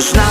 Жна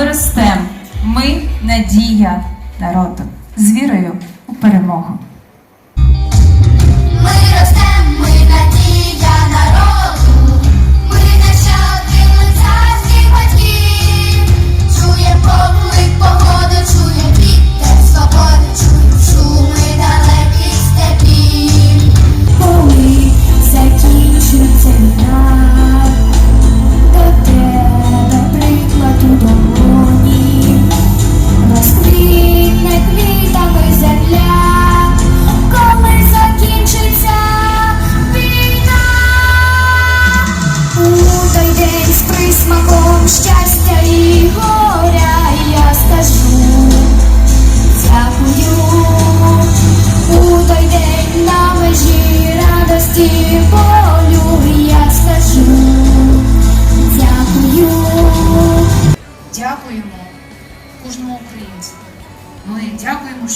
ми ростемо. Ми надія народу з вірою у перемогу.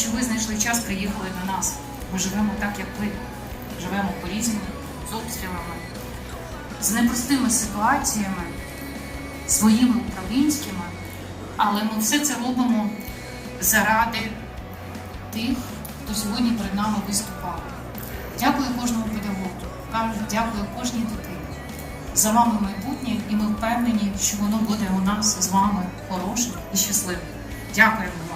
що ви знайшли час, приїхали до нас. Ми живемо так, як ви. Живемо по-різному, з обстрілами, з непростими ситуаціями, своїми управлінськими, але ми все це робимо заради тих, хто сьогодні перед нами виступав. Дякую кожному педагогу, дякую кожній дитині. За вами майбутнє, і ми впевнені, що воно буде у нас з вами хорошим і щасливим. Дякуємо.